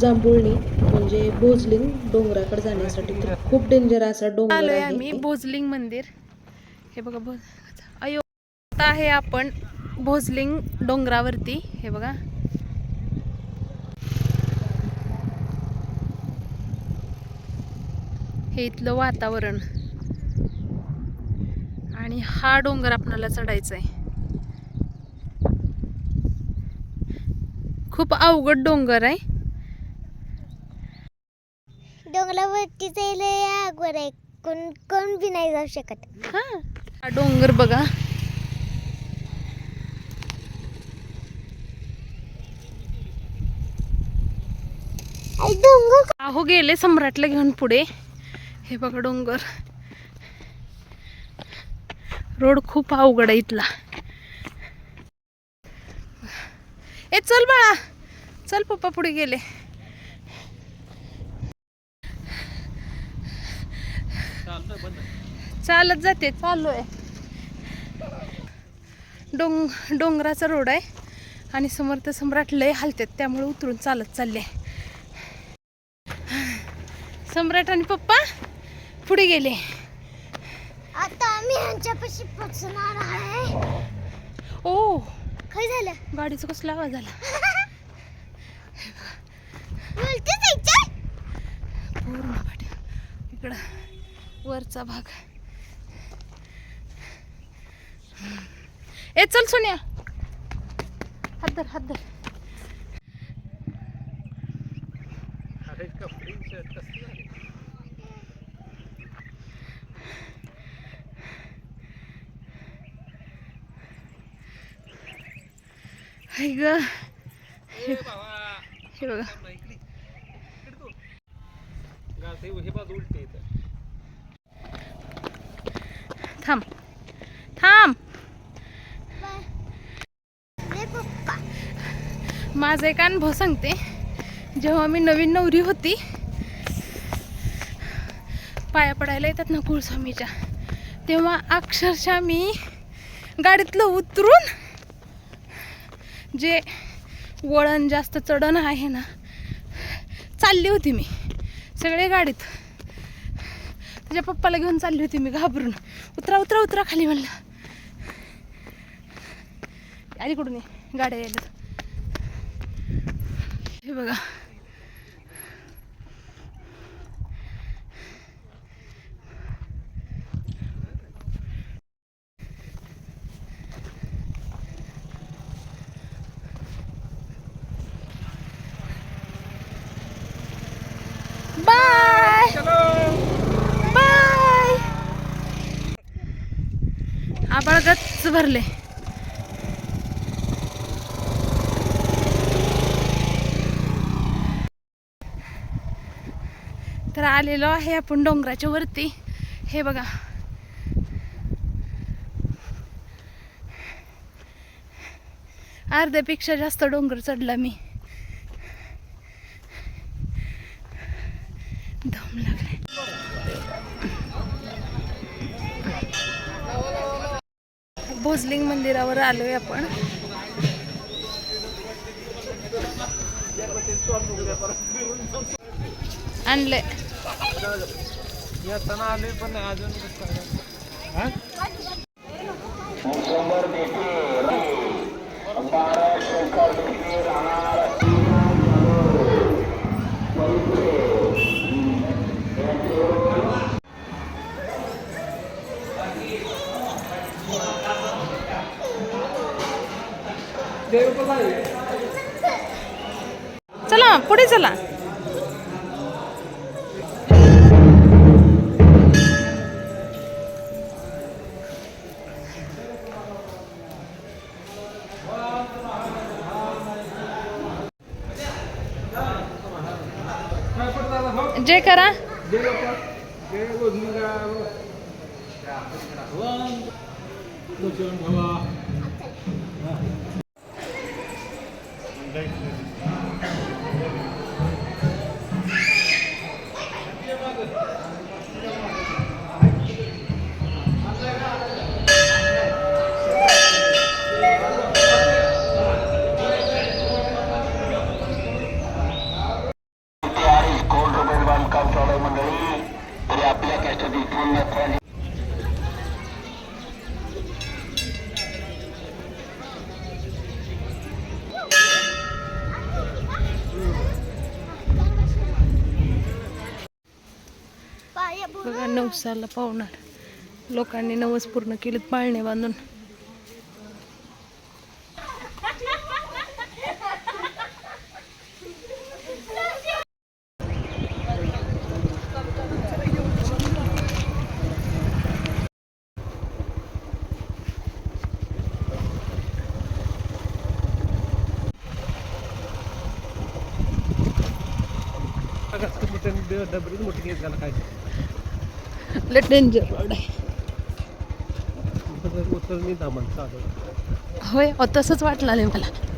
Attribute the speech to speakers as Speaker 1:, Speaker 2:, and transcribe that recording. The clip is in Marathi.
Speaker 1: जांभुळणी म्हणजे भोजलिंग डोंगराकडे जाण्यासाठी. खूप डेंजर असा डोंगर आहे
Speaker 2: आम्ही भोजलिंग मंदिर. हे बघा भोज आता आहे आपण भोजलिंग डोंगरावरती. हे बघा. हे इथलं वातावरण. आणि हा डोंगर आपणाला चढायचा आहे खूप अवघड डोंगर आहे.
Speaker 3: डोंगरावरती जायला आगवर आहे. कोण कोण बी नाही जाऊ शकत.
Speaker 2: हा. हा डोंगर बघा. अहो गेले सम्राटला घेऊन पुढे. हे बघा डोंगर. रोड खूप अवघड आहे इथला. ए चल बाळा. चल पप्पा पुढे गेले. चालत जाते. चालू आहे डोंग डोंगराचा रोड आहे. आणि समोर तर सम्राट लय हलतात त्यामुळे उतरून चालत चालले. सम्राट आणि पप्पा पुढे गेले.
Speaker 3: आता आम्ही ह्यांच्यापाशी पोचणार आहे.
Speaker 2: ओ.
Speaker 3: काय झालं?
Speaker 2: गाडीचा कसला आवाज आला?
Speaker 3: बोलते जायचं
Speaker 2: पूर्ण इकडं वरचा भाग. ए चल सोन्या. हात धर हात धर हाय ग हे बघा थांब थांब माझा एक अनुभव सांगते जेव्हा मी नवीन नवरी होती पाया पडायला येतात ना कुळस्वामीच्या तेव्हा अक्षरशः मी गाडीतलं उतरून जे वळण जास्त चढण आहे ना चालली होती मी सगळे गाडीत. त्याच्या पप्पाला घेऊन चालली होती मी घाबरून. उतरा उतरा उतरा खाली म्हणलं. आली कुठून ये गाड्या यायला हे बघा. आबाळ भरले. तर आलेलो आहे आपण डोंगराच्या वरती. हे बघा. अर्ध्यापेक्षा जास्त डोंगर चढला मी. भोजलिंग मंदिरावर आलो आहे आपण. आणलंय. पण अजून महाराष्ट्र पुढे चला जय करा बघा नवसाला पावणार. लोकांनी नवस पूर्ण केलेत पाळणे बांधून. डबरीच मोठी केस घाला काय? लय डेंजर रोड आहे. होय अहो, तसंच वाटलं नाही मला.